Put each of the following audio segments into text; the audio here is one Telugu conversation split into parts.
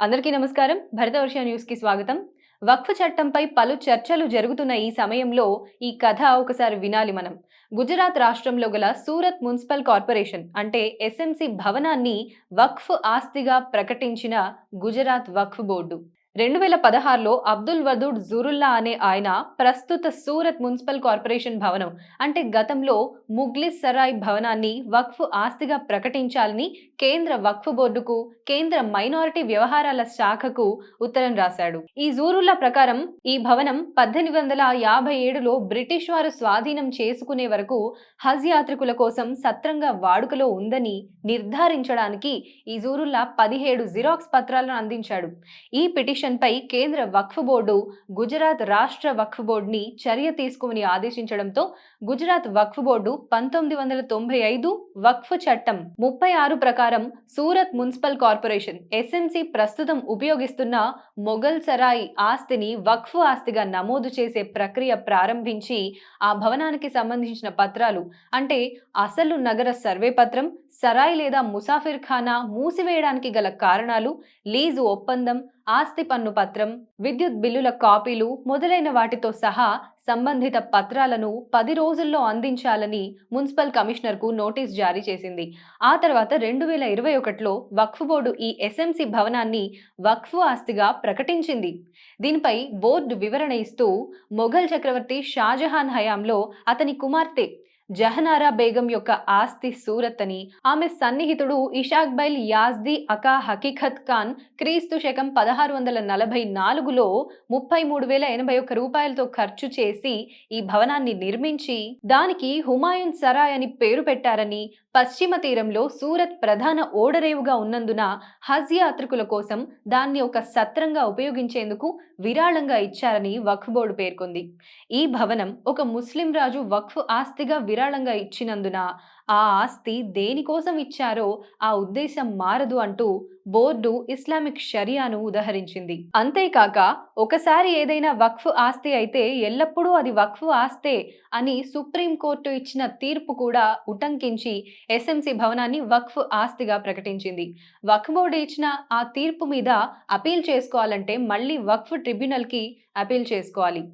అందరికీ నమస్కారం. భరతవర్ష న్యూస్కి స్వాగతం. వక్ఫ్ చట్టంపై పలు చర్చలు జరుగుతున్న ఈ సమయంలో ఈ కథ ఒకసారి వినాలి మనం. గుజరాత్ రాష్ట్రంలో గల సూరత్ మున్సిపల్ కార్పొరేషన్ అంటే ఎస్ఎంసి భవనాన్ని వక్ఫ్ ఆస్తిగా ప్రకటించిన గుజరాత్ వక్ఫ్ బోర్డు. రెండు వేల పదహారులో అబ్దుల్ వదూడ్ జురుల్లా అనే ఆయన ప్రస్తుత సూరత్ మున్సిపల్ కార్పొరేషన్ భవనం అంటే గతంలో ముగ్లిస్ సరాయ్ భవనాన్ని వక్ఫ్ ఆస్తిగా ప్రకటించాలని కేంద్ర వక్ఫ్ బోర్డుకు కేంద్ర మైనారిటీ వ్యవహారాల శాఖకు ఉత్తరం రాశాడు. ఈ జూరుల్లా ప్రకారం ఈ భవనం పద్దెనిమిది వందల యాభై ఏడులో బ్రిటిష్ వారు స్వాధీనం చేసుకునే వరకు హజ్ యాత్రికుల కోసం సత్రంగా వాడుకలో ఉందని నిర్ధారించడానికి ఈ జూరుల్లా పదిహేడు జిరాక్స్ పత్రాలను అందించాడు. ఈ పిటిషన్ పై కేంద్ర వక్ఫ్ బోర్డు గుజరాత్ రాష్ట్ర వక్ఫ్ బోర్డుని చర్య తీసుకోమని ఆదేశించడంతో గుజరాత్ వక్ఫ్ బోర్డు పంతొమ్మిది వందల తొంభై ఐదు వక్ఫ్ చట్టం ముప్పై ఆరు ప్రకారం సూరత్ మున్సిపల్ కార్పొరేషన్ ఎస్ఎంసి ప్రస్తుతం ఉపయోగిస్తున్న మొఘల్ సరాయి ఆస్తిని వక్ఫ్ ఆస్తిగా నమోదు చేసే ప్రక్రియ ప్రారంభించి ఆ భవనానికి సంబంధించిన పత్రాలు అంటే అసలు నగర సర్వే పత్రం సరాయి లేదా ముసాఫిర్ ఖానా మూసివేయడానికి గల కారణాలు లీజు ఒప్పందం ఆస్తి పన్ను పత్రం విద్యుత్ బిల్లుల కాపీలు మొదలైన వాటితో సహా సంబంధిత పత్రాలను పది రోజుల్లో అందించాలని మున్సిపల్ కమిషనర్కు నోటీస్ జారీ చేసింది. ఆ తర్వాత రెండు వేల ఇరవై ఒకటిలో వక్ఫ్ బోర్డు ఈ ఎస్ఎంసి భవనాన్ని వక్ఫ్ ఆస్తిగా ప్రకటించింది. దీనిపై బోర్డు వివరణ ఇస్తూ మొఘల్ చక్రవర్తి షాజహాన్ హయాంలో అతని కుమార్తె జహనారా బేగం యొక్క ఆస్తి సూరత్ అని ఆమె సన్నిహితుడు ఇషాక్ బైల్ యాజ్ది అకా హకీఖత్ ఖాన్ క్రీస్తు శకం పదహారు వందల నలభై నాలుగులో ముప్పై మూడు వేల ఎనభై ఒక్క రూపాయలతో ఖర్చు చేసి ఈ భవనాన్ని నిర్మించి దానికి హుమాయూన్ సరాయ్ అని పేరు పెట్టారని పశ్చిమ తీరంలో సూరత్ ప్రధాన ఓడరేవుగా ఉన్నందున హజ్ యాత్రికుల కోసం దాన్ని ఒక సత్రంగా ఉపయోగించేందుకు విరాళంగా ఇచ్చారని వక్ఫ్ బోర్డు పేర్కొంది. ఈ భవనం ఒక ముస్లిం రాజు వక్ఫ్ ఆస్తిగా విరాళంగా ఇచ్చినందున ఆ ఆస్తి దేనికోసం ఇచ్చారో ఆ ఉద్దేశం మారదు అంటూ బోర్డు ఇస్లామిక్ షరియాను ఉదహరించింది. అంతేకాక ఒకసారి ఏదైనా వక్ఫ్ ఆస్తి అయితే ఎల్లప్పుడూ అది వక్ఫ్ ఆస్తే అని సుప్రీంకోర్టు ఇచ్చిన తీర్పు కూడా ఉటంకించి ఎస్ఎంసి భవనాన్ని వక్ఫ్ ఆస్తిగా ప్రకటించింది. వక్ఫ్ బోర్డు ఇచ్చిన ఆ తీర్పు మీద అపీల్ చేసుకోవాలంటే మళ్ళీ వక్ఫ్ ట్రిబ్యునల్కి అపీల్ చేసుకోవాలి.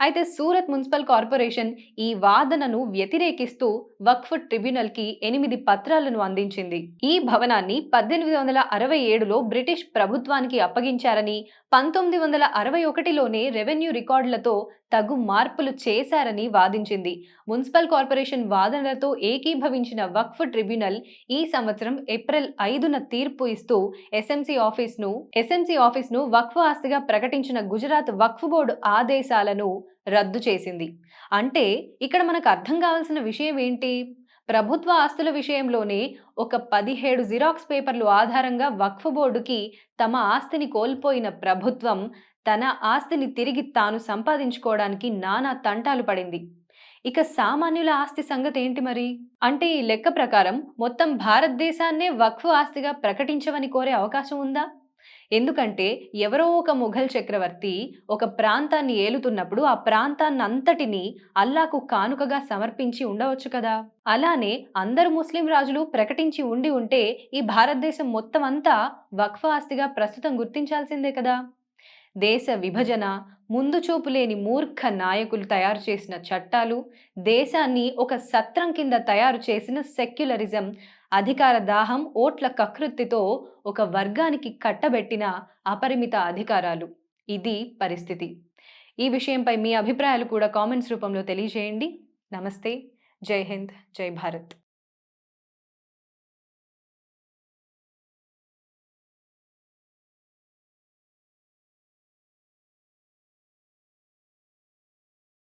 అయితే సూరత్ మున్సిపల్ కార్పొరేషన్ ఈ వాదనను వ్యతిరేకిస్తూ వక్ఫ్ ట్రిబ్యునల్కి ఎనిమిది పత్రాలను అందించింది. ఈ భవనాన్ని పద్దెనిమిది వందల అరవై ఏడులో బ్రిటిష్ ప్రభుత్వానికి అప్పగించారని పంతొమ్మిది వందల అరవై ఒకటిలోనే రెవెన్యూ రికార్డులతో తగు మార్పులు చేశారని వాదించింది. మున్సిపల్ కార్పొరేషన్ వాదనలతో ఏకీభవించిన వక్ఫ్ ట్రిబ్యునల్ ఈ సంవత్సరం ఏప్రిల్ ఐదున తీర్పు ఇస్తూ ఎస్ఎంసీ ఆఫీస్ను ఎస్ఎంసీ ఆఫీస్ను వక్ఫ్ ఆస్తిగా ప్రకటించిన గుజరాత్ వక్ఫ్ బోర్డు ఆదేశాలను రద్దు చేసింది. అంటే ఇక్కడ మనకు అర్థం కావాల్సిన విషయం ఏంటి? ప్రభుత్వ ఆస్తుల విషయంలోనే ఒక పదిహేడు జిరాక్స్ పేపర్లు ఆధారంగా వక్ఫ్ బోర్డుకి తమ ఆస్తిని కోల్పోయిన ప్రభుత్వం తన ఆస్తిని తిరిగి తాను సంపాదించుకోవడానికి నానా తంటాలు పడింది. ఇక సామాన్యుల ఆస్తి సంగతి ఏంటి మరి? అంటే ఈ లెక్క ప్రకారం మొత్తం భారతదేశాన్నే వక్ఫ్ ఆస్తిగా ప్రకటించవని కోరే అవకాశం ఉందా? ఎందుకంటే ఎవరో ఒక ముఘల్ చక్రవర్తి ఒక ప్రాంతాన్ని ఏలుతున్నప్పుడు ఆ ప్రాంతాన్ని అంతటిని అల్లాకు కానుకగా సమర్పించి ఉండవచ్చు కదా. అలానే అందరు ముస్లిం రాజులు ప్రకటించి ఉండి ఉంటే ఈ భారతదేశం మొత్తం అంతా వక్ఫ ఆస్తిగా ప్రస్తుతం గుర్తించాల్సిందే కదా. దేశ విభజన ముందు చూపు లేని మూర్ఖ నాయకులు తయారు చేసిన చట్టాలు దేశాన్ని ఒక సత్రం కింద తయారు చేసిన సెక్యులరిజం అధికార దాహం ఓట్ల కకృత్తితో ఒక వర్గానికి కట్టబెట్టిన అపరిమిత అధికారాలు. ఇది పరిస్థితి. ఈ విషయంపై మీ అభిప్రాయాలు కూడా కామెంట్స్ రూపంలో తెలియజేయండి. నమస్తే. జై హింద్. జై భారత్.